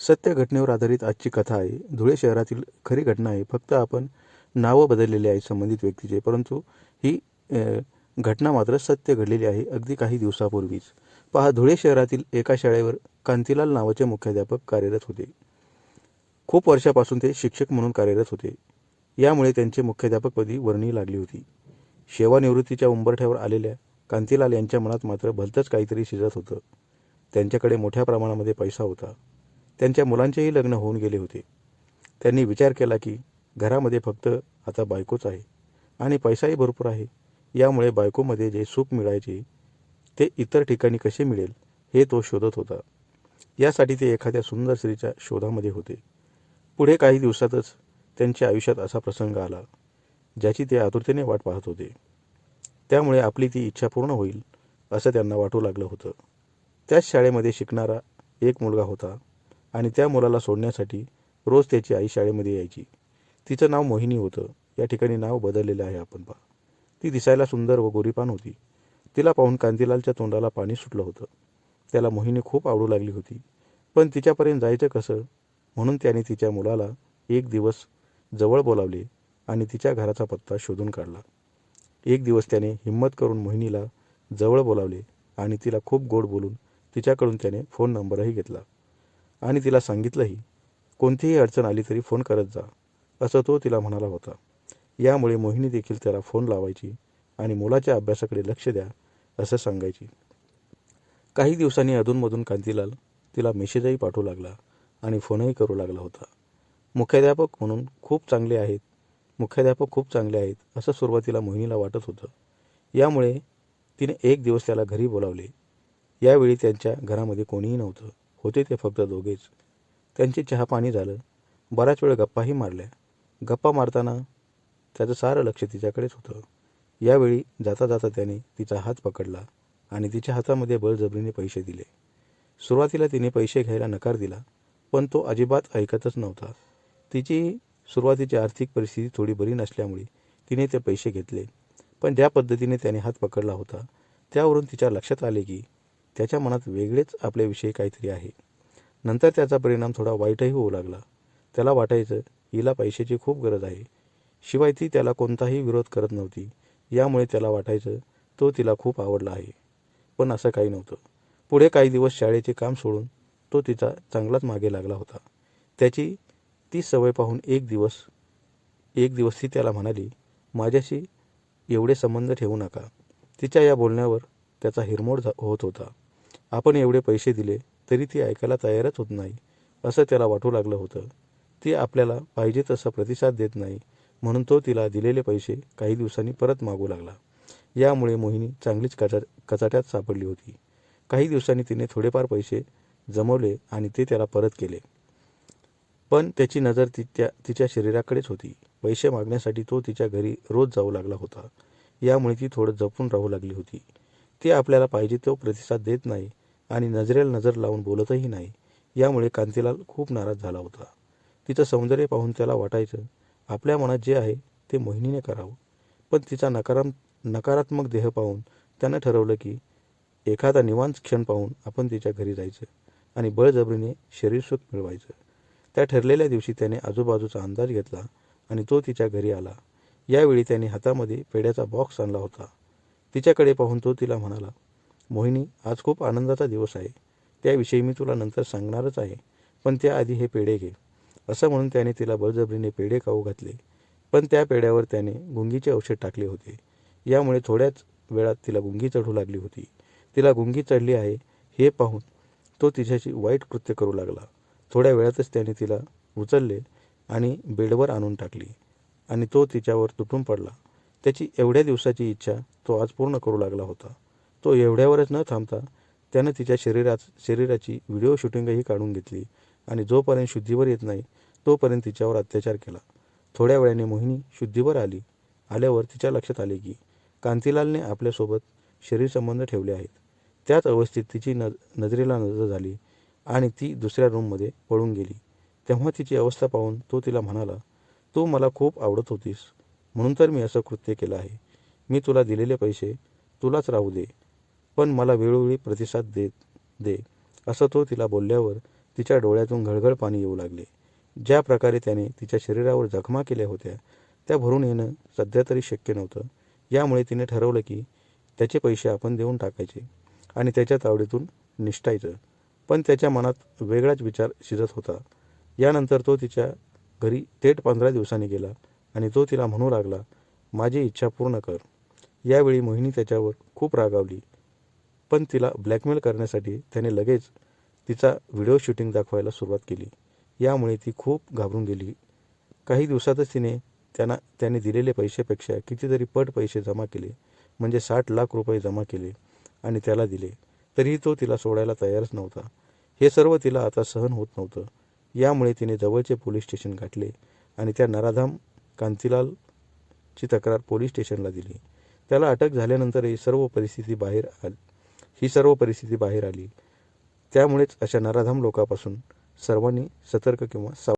सत्य घटनेवर आधारित आजची कथा आहे. धुळे शहरातील खरी घटना आहे. फक्त आपण नावं बदललेली आहेत संबंधित व्यक्तीचे परंतु ही घटना मात्र सत्य घडलेली आहे अगदी काही दिवसापूर्वीच. पहा धुळे शहरातील एका शाळेवर कांतीलाल नावाचे मुख्याध्यापक कार्यरत होते. खूप वर्षापासून ते शिक्षक म्हणून कार्यरत होते. यामुळे त्यांचे मुख्याध्यापकपदी वर्णी लागली होती. सेवानिवृत्तीच्या उंबरठ्यावर आलेल्या कांतीलाल यांच्या मनात मात्र भलतंच काहीतरी शिजत होतं. त्यांच्याकडे मोठ्या प्रमाणामध्ये पैसा होता. त्यांच्या मुलांचेही लग्न होऊन गेले होते. त्यांनी विचार केला की घरामध्ये फक्त आता बायकोच आहे आणि पैसाही भरपूर आहे. यामुळे बायकोमध्ये जे सुख मिळायचे ते इतर ठिकाणी कसे मिळेल हे तो शोधत होता. यासाठी ते एखाद्या सुंदर स्त्रीच्या शोधामध्ये होते. पुढे काही दिवसातच त्यांच्या आयुष्यात असा प्रसंग आला ज्याची ते आतुरतेने वाट पाहत होते. त्यामुळे आपली ती इच्छा पूर्ण होईल असं त्यांना वाटू लागलं होतं. त्याच शाळेमध्ये शिकणारा एक मुलगा होता. आणि त्या मुलाला सोडण्यासाठी रोज त्याची आई शाळेमध्ये यायची. तिचं नाव मोहिनी होतं. या ठिकाणी नाव बदललेलं आहे आपण पहा. ती दिसायला सुंदर व गोरीपान होती. तिला पाहून कांतीलालच्या तोंडाला पाणी सुटलं होतं. त्याला मोहिनी खूप आवडू लागली होती. पण तिच्यापर्यंत जायचं कसं? म्हणून त्याने तिच्या मुलाला एक दिवस जवळ बोलावले आणि तिच्या घराचा पत्ता शोधून काढला. एक दिवस त्याने हिंमत करून मोहिनीला जवळ बोलावले आणि तिला खूप गोड बोलून तिच्याकडून त्याने फोन नंबरही घेतला. आणि तिला सांगितलंही कोणतीही अडचण आली तरी फोन करत जा असं तो तिला म्हणाला होता. यामुळे मोहिनी देखील त्याला फोन लावायची आणि मुलाच्या अभ्यासाकडे लक्ष द्या असं सांगायची. काही दिवसांनी अधूनमधून कांतीलाल तिला मेसेजही पाठवू लागला आणि फोनही करू लागला होता. मुख्याध्यापक म्हणून खूप चांगले आहेत मुख्याध्यापक खूप चांगले आहेत असं सुरुवातीला मोहिनीला वाटत होतं. यामुळे तिने एक दिवस त्याला घरी बोलावले. यावेळी त्यांच्या घरामध्ये कोणीही नव्हतं. होते ते फक्त दोघेच. त्यांचे चहापाणी झालं. बराच वेळ गप्पाही मारल्या. गप्पा मारताना त्याचं सारं लक्ष तिच्याकडेच होतं. यावेळी जाता जाता त्याने तिचा हात पकडला आणि तिच्या हातामध्ये बळजबरीने पैसे दिले. सुरुवातीला तिने पैसे घ्यायला नकार दिला पण तो अजिबात ऐकतच नव्हता. तिची सुरुवातीची आर्थिक परिस्थिती थोडी बरी नसल्यामुळे तिने ते पैसे घेतले पण ज्या पद्धतीने त्याने हात पकडला होता त्यावरून तिच्या लक्षात आले की त्याच्या मनात वेगळेच आपल्याविषयी काहीतरी आहे. नंतर त्याचा परिणाम थोडा वाईटही होऊ लागला. त्याला वाटायचं हिला पैशाची खूप गरज आहे. शिवाय ती त्याला कोणताही विरोध करत नव्हती. यामुळे त्याला वाटायचं तो तिला खूप आवडला आहे. पण असं काही नव्हतं. पुढे काही दिवस शाळेचे काम सोडून तो तिचा चांगलाच मागे लागला होता. त्याची ती सवय पाहून एक दिवस एक दिवस ती त्याला म्हणाली माझ्याशी एवढे संबंध ठेवू नका. तिच्या या बोलण्यावर त्याचा हिरमोड झा- होत होता. आपण एवढे पैसे दिले तरी ती ऐकायला तयारच होत नाही असं त्याला वाटू लागलं होतं. ती आपल्याला पाहिजे तसा प्रतिसाद देत नाही म्हणून तो तिला दिलेले पैसे काही दिवसांनी परत मागू लागला. यामुळे मोहिनी चांगलीच कचा कचाट्यात सापडली होती. काही दिवसांनी तिने थोडेफार पैसे जमवले आणि ते त्याला परत केले. पण त्याची नजर तिच्या तिच्या शरीराकडेच होती. पैसे मागण्यासाठी तो तिच्या घरी रोज जाऊ लागला होता. यामुळे ती थोडं जपून राहू लागली होती. ती आपल्याला पाहिजे तो प्रतिसाद देत नाही आणि नजरेला नजर लावून बोलतही नाही. यामुळे कांतीलाल खूप नाराज झाला होता. तिचं सौंदर्य पाहून त्याला वाटायचं आपल्या मनात जे आहे ते मोहिनीने करावं. पण तिचा नकाराम नकारात्मक देह पाहून त्यानं ठरवलं की एखादा निवांत क्षण पाहून आपण तिच्या घरी जायचं आणि बळजबरीने शरीरसुख मिळवायचं. त्या ठरलेल्या दिवशी त्याने आजूबाजूचा अंदाज घेतला आणि तो तिच्या घरी आला. यावेळी त्याने हातामध्ये पेड्याचा बॉक्स आणला होता. तिच्याकडे पाहून तो तिला म्हणाला मोहिनी आज खूप आनंदाचा दिवस आहे. त्याविषयी मी तुला नंतर सांगणारच आहे. पण त्याआधी हे पेढे घे. असं म्हणून त्याने तिला बळजबरीने पेढे खाऊ घातले. पण त्या पेढ्यावर त्याने गुंगीचे औषध टाकले होते. यामुळे थोड्याच वेळात तिला गुंगी चढू लागली होती. तिला गुंगी चढली आहे हे पाहून तो तिच्याशी वाईट कृत्य करू लागला. थोड्या वेळातच त्याने तिला उचलले आणि बेडवर आणून टाकली. आणि तो तिच्यावर तुटून पडला. त्याची एवढ्या दिवसाची इच्छा तो आज पूर्ण करू लागला होता. तो एवढ्यावरच न थांबता त्यानं तिच्या शरीरात शरीराची व्हिडिओ शूटिंगही काढून घेतली आणि जोपर्यंत शुद्धीवर येत नाही तोपर्यंत तिच्यावर अत्याचार केला. थोड्या वेळाने मोहिनी शुद्धीवर आली. आल्यावर तिच्या लक्षात आले की कांतीलालने आपल्यासोबत शरीरसंबंध ठेवले आहेत. त्याच अवस्थेत तिची न नजरेला नजर झाली आणि ती दुसऱ्या रूममध्ये पळून गेली. तेव्हा तिची अवस्था पाहून तो तिला म्हणाला तू मला खूप आवडत होतीस. म्हणून तर मी असं कृत्य केलं आहे. मी तुला दिलेले पैसे तुलाच राहू दे. पण मला वेळोवेळी प्रतिसाद देत दे असं तो तिला बोलल्यावर तिच्या डोळ्यातून घळघळ पाणी येऊ लागले. ज्या प्रकारे त्याने तिच्या शरीरावर जखमा केल्या होत्या त्या भरून येणं सध्या तरी शक्य नव्हतं. यामुळे तिने ठरवलं की त्याचे पैसे आपण देऊन टाकायचे आणि त्याच्या तावडीतून निष्ठायचं. पण त्याच्या मनात वेगळाच विचार शिजत होता. यानंतर तो तिच्या घरी थेट पंधरा दिवसांनी गेला आणि तो तिला म्हणू लागला माझी इच्छा पूर्ण कर. यावेळी मोहिनी त्याच्यावर खूप रागावली. पण तिला ब्लॅकमेल करण्यासाठी त्याने लगेच तिचा व्हिडिओ शूटिंग दाखवायला सुरुवात केली. यामुळे ती खूप घाबरून गेली. काही दिवसातच तिने त्यांना त्याने दिलेले पैशापेक्षा कितीतरी पट पैसे जमा केले. म्हणजे साठ लाख रुपये जमा केले आणि त्याला दिले. तरीही तो तिला सोडायला तयारच नव्हता. हे सर्व तिला आता सहन होत नव्हतं. यामुळे तिने जवळचे पोलीस स्टेशन गाठले आणि त्या नराधाम कांतीलालची तक्रार पोलीस स्टेशनला दिली. त्याला अटक झाल्यानंतरही सर्व परिस्थिती बाहेर आली. ही सर्व परिस्थिती बाहेर आली. त्यामुळेच अशा नराधम लोकांपासून सर्वांनी सतर्क किंवा साव